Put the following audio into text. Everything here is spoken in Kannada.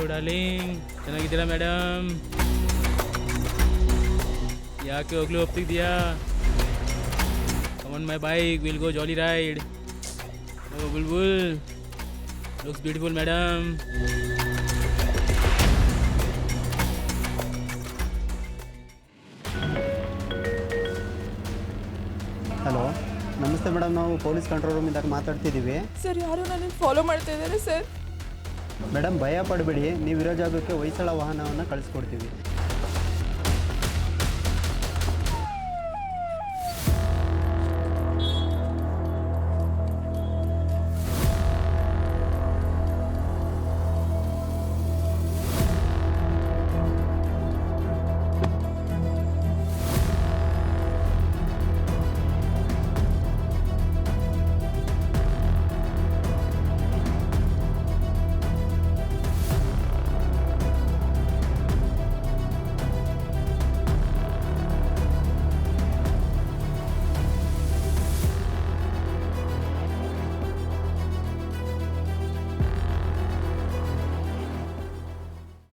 ಹಲೋ ಡಾರ್ಲಿಂಗ್ ಚೆನ್ನಾಗಿದ್ದೀರಾ ಮೇಡಮ್? ಯಾಕೆ ಹೋಗ್ಲು ಹೋಗ್ತಿದ್ಯಾ on my bike will go jolly ride oh bulbul looks beautiful madam hello ನಮಸ್ತೆ ಮೇಡಮ್ ನಾವು ಪೊಲೀಸ್ ಕಂಟ್ರೋಲ್ ರೂಮಿಂದ ಮಾತಾಡ್ತಿದ್ದೀವಿ. ಸರ್ ಯಾರು ನನ್ನ ಫಾಲೋ ಮಾಡ್ತಾ ಇದ್ದಾರೆ ಸರ್? ಮೇಡಮ್ ಭಯ ಪಡಬೇಡಿ ನೀವು ಇರೋ ಜಾಗಕ್ಕೆ ಹೊಯ್ಸಳ ವಾಹನವನ್ನು ಕಳಿಸ್ಕೊಡ್ತೀವಿ.